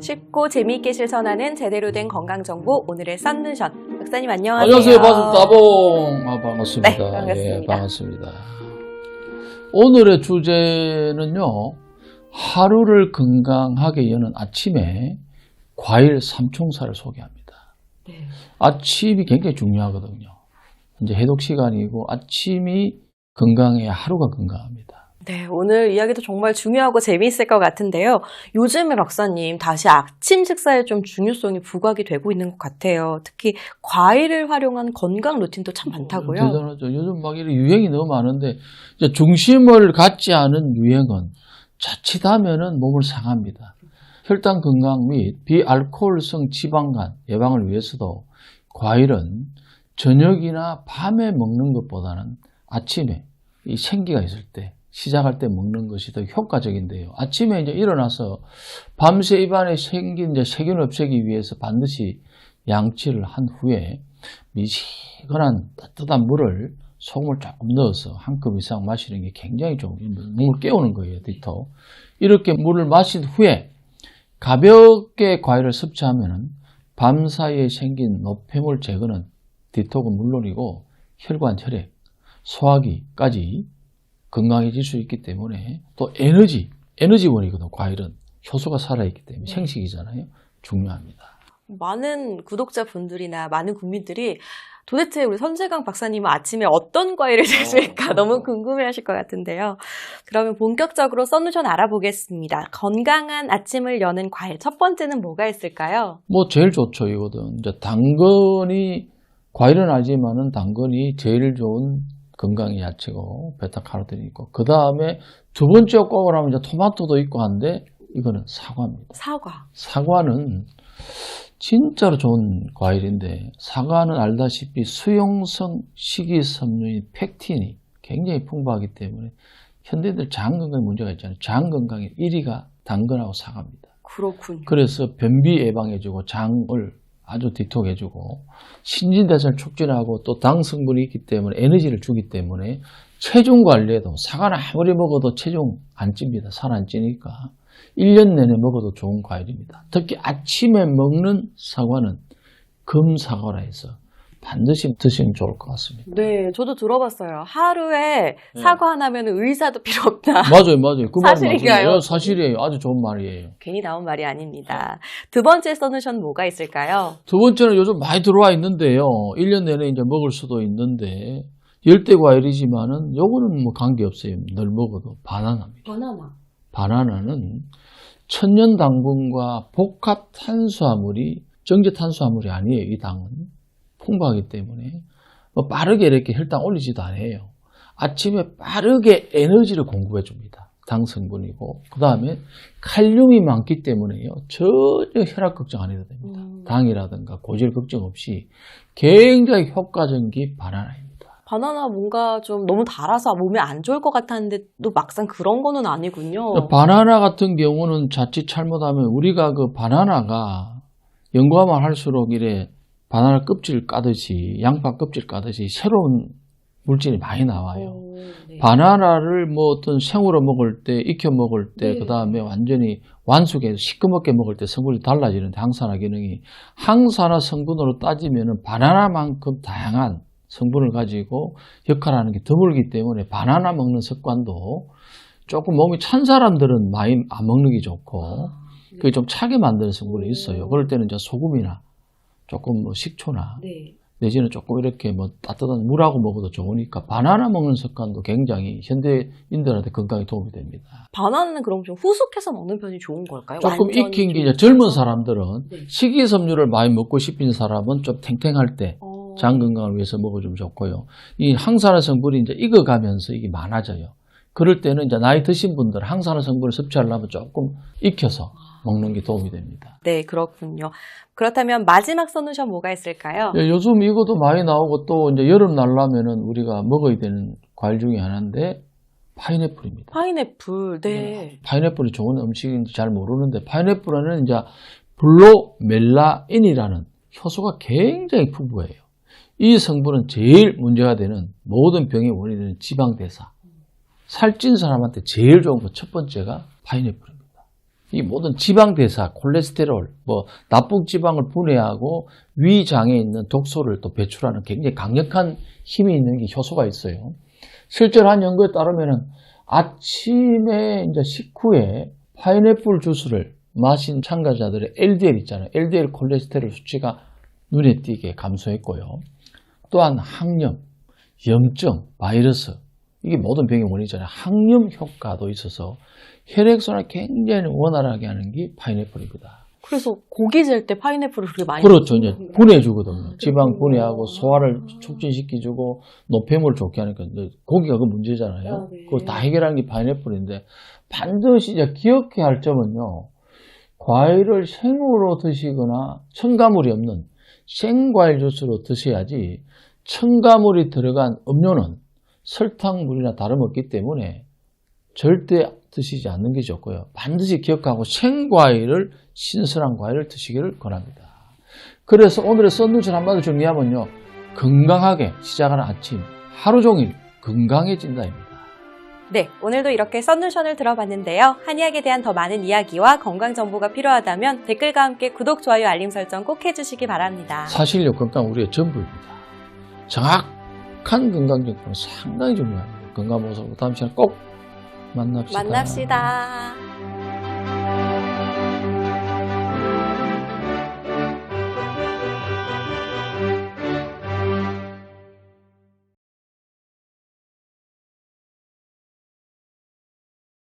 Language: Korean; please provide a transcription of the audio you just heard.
쉽고 재미있게 실천하는 제대로 된 건강 정보 오늘의 썬누션 박사님 안녕하세요. 안녕하세요. 바둑따봉. 아, 반갑습니다. 네, 반갑습니다. 예, 반갑습니다. 오늘의 주제는요, 하루를 건강하게 여는 아침에 과일 삼총사를 소개합니다. 네. 아침이 굉장히 중요하거든요. 이제 해독 시간이고 아침이 건강해야 하루가 건강합니다. 네, 오늘 이야기도 정말 중요하고 재미있을 것 같은데요. 요즘에 박사님 다시 아침 식사에 좀 중요성이 부각이 되고 있는 것 같아요. 특히 과일을 활용한 건강 루틴도 참 많다고요. 대단하죠. 요즘 막 이런 유행이 너무 많은데 중심을 갖지 않은 유행은 자칫하면은 몸을 상합니다. 혈당 건강 및 비알코올성 지방간 예방을 위해서도 과일은 저녁이나 밤에 먹는 것보다는 아침에 이 생기가 있을 때 시작할 때 먹는 것이 더 효과적인데요. 아침에 이제 일어나서 밤새 입안에 생긴 이제 세균을 없애기 위해서 반드시 양치를 한 후에 미지근한 따뜻한 물을 소금을 조금 넣어서 한 컵 이상 마시는 게 굉장히 좀 몸을 깨우는 거예요, 디톡. 이렇게 물을 마신 후에 가볍게 과일을 섭취하면은 밤 사이에 생긴 노폐물 제거는 디톡은 물론이고 혈관, 혈액, 소화기까지 건강해질 수 있기 때문에 또 에너지, 에너지원이거든, 과일은. 효소가 살아있기 때문에 생식이잖아요. 중요합니다. 많은 구독자분들이나 많은 국민들이 도대체 우리 선재강 박사님은 아침에 어떤 과일을 드실까 너무 궁금해 하실 것 같은데요. 그러면 본격적으로 썬누션 알아보겠습니다. 건강한 아침을 여는 과일 첫 번째는 뭐가 있을까요? 뭐 제일 좋죠 이거든 이제 당근이 과일은 알지만은 당근이 제일 좋은 건강의 야채고 베타카로틴이 있고 그 다음에 두 번째 꼽으라 하면 이제 토마토도 있고 한데 이거는 사과입니다. 사과. 사과는 진짜로 좋은 과일인데 사과는 알다시피 수용성 식이섬유인 팩틴이 굉장히 풍부하기 때문에 현대인들 장 건강에 문제가 있잖아요. 장 건강에 1위가 당근하고 사과입니다. 그렇군요. 그래서 변비 예방해주고 장을 아주 디톡해주고 신진대사를 촉진하고 또 당 성분이 있기 때문에 에너지를 주기 때문에 체중 관리에도 사과는 아무리 먹어도 체중 안 찝니다. 살 안 찌니까 1년 내내 먹어도 좋은 과일입니다. 특히 아침에 먹는 사과는 금사과라 해서 반드시 드시면 좋을 것 같습니다. 네, 저도 들어봤어요. 하루에 사과 하나면 의사도 필요 없다. 맞아요, 맞아요. 그말 사실인가요? 맞아요. 사실이에요. 아주 좋은 말이에요. 괜히 나온 말이 아닙니다. 두 번째 써누션 뭐가 있을까요? 두 번째는 요즘 많이 들어와 있는데요. 1년 내내 이제 먹을 수도 있는데, 열대 과일이지만은, 요거는 뭐 관계 없어요. 늘 먹어도. 바나나입니다. 바나나. 바나나는 천연 당분과 복합 탄수화물이, 정제 탄수화물이 아니에요. 이 당은. 풍부하기 때문에. 뭐 빠르게 이렇게 혈당 올리지도 않아요. 아침에 빠르게 에너지를 공급해 줍니다. 당 성분이고. 그 다음에 칼륨이 많기 때문에요. 전혀 혈압 걱정 안 해도 됩니다. 음. 당이라든가 고지혈 걱정 없이 굉장히 효과적인 게 바나나입니다. 바나나 뭔가 좀 너무 달아서 몸에 안 좋을 것 같았는데 또 막상 그런 거는 아니군요. 바나나 같은 경우는 자칫 잘못하면 우리가 그 바나나가 연구하면 할수록 이래 바나나 껍질 까듯이 양파 껍질 까듯이 새로운 물질이 많이 나와요. 오, 네. 바나나를 뭐 어떤 생으로 먹을 때, 익혀 먹을 때, 네. 그 다음에 완전히 완숙해서 시커멓게 먹을 때 성분이 달라지는데 항산화 기능이 항산화 성분으로 따지면은 바나나만큼 다양한 성분을 가지고 역할하는 게 드물기 때문에 바나나 먹는 습관도 조금 몸이 찬 사람들은 많이 안 먹는 게 좋고 그게 좀 차게 만드는 성분이 있어요. 그럴 때는 이제 소금이나 조금 뭐 식초나 네. 내지는 조금 이렇게 뭐 따뜻한 물하고 먹어도 좋으니까 바나나 먹는 습관도 굉장히 현대인들한테 건강에 도움이 됩니다. 바나나는 그럼 좀 후숙해서 먹는 편이 좋은 걸까요? 조금 익힌 게 이제 젊은? 사람들은 네. 식이섬유를 많이 먹고 싶은 사람은 좀 탱탱할 때 어. 장 건강을 위해서 먹어주면 좋고요. 이 항산화 성분이 이제 익어가면서 이게 많아져요. 그럴 때는 이제 나이 드신 분들 항산화 성분을 섭취하려면 조금 익혀서 먹는 게 도움이 됩니다. 네, 그렇군요. 그렇다면 마지막 써누션 뭐가 있을까요? 예, 요즘 이것도 많이 나오고 또 이제 여름 날라면은 우리가 먹어야 되는 과일 중에 하나인데 파인애플입니다. 파인애플, 네. 파인애플이 좋은 음식인지 잘 모르는데 파인애플에는 이제 블로멜라인이라는 효소가 굉장히 풍부해요. 이 성분은 제일 문제가 되는 모든 병의 원인은 지방대사. 살찐 사람한테 제일 좋은 것첫 번째가 파인애플입니다. 이 모든 지방 대사, 콜레스테롤, 뭐 나쁜 지방을 분해하고 위장에 있는 독소를 또 배출하는 굉장히 강력한 힘이 있는 게 효소가 있어요. 실제로 한 연구에 따르면은 아침에 이제 식후에 파인애플 주스를 마신 참가자들의 LDL 있잖아요. LDL 콜레스테롤 수치가 눈에 띄게 감소했고요. 또한 항염, 염증, 바이러스 이게 모든 병의 원인이잖아요. 항염 효과도 있어서 혈액순환을 굉장히 원활하게 하는 게 파인애플입니다. 그래서 고기 질 때 파인애플을 그렇게 많이 그렇죠. 이제 분해주거든요. 지방 분해하고 소화를 촉진시켜주고 노폐물 좋게 하니까 고기가 그 문제잖아요. 아, 네. 그걸 다 해결하는 게 파인애플인데 반드시 이제 기억해야 할 점은요. 과일을 생으로 드시거나 첨가물이 없는 생과일 주스로 드셔야지 첨가물이 들어간 음료는 설탕물이나 다름없기 때문에 절대 드시지 않는 게 좋고요. 반드시 기억하고 생과일을 신선한 과일을 드시기를 권합니다. 그래서 오늘의 썬누션 한마디로 정리하면요. 건강하게 시작하는 아침, 하루 종일 건강해진다입니다. 네, 오늘도 이렇게 썬누션을 들어봤는데요. 한의학에 대한 더 많은 이야기와 건강 정보가 필요하다면 댓글과 함께 구독, 좋아요, 알림 설정 꼭 해주시기 바랍니다. 사실요, 건강 우리의 전부입니다. 정확 한 건강 정보는 상당히 중요합니다. 건강 모습으로 다음 시간에 꼭 만납시다. 만납시다.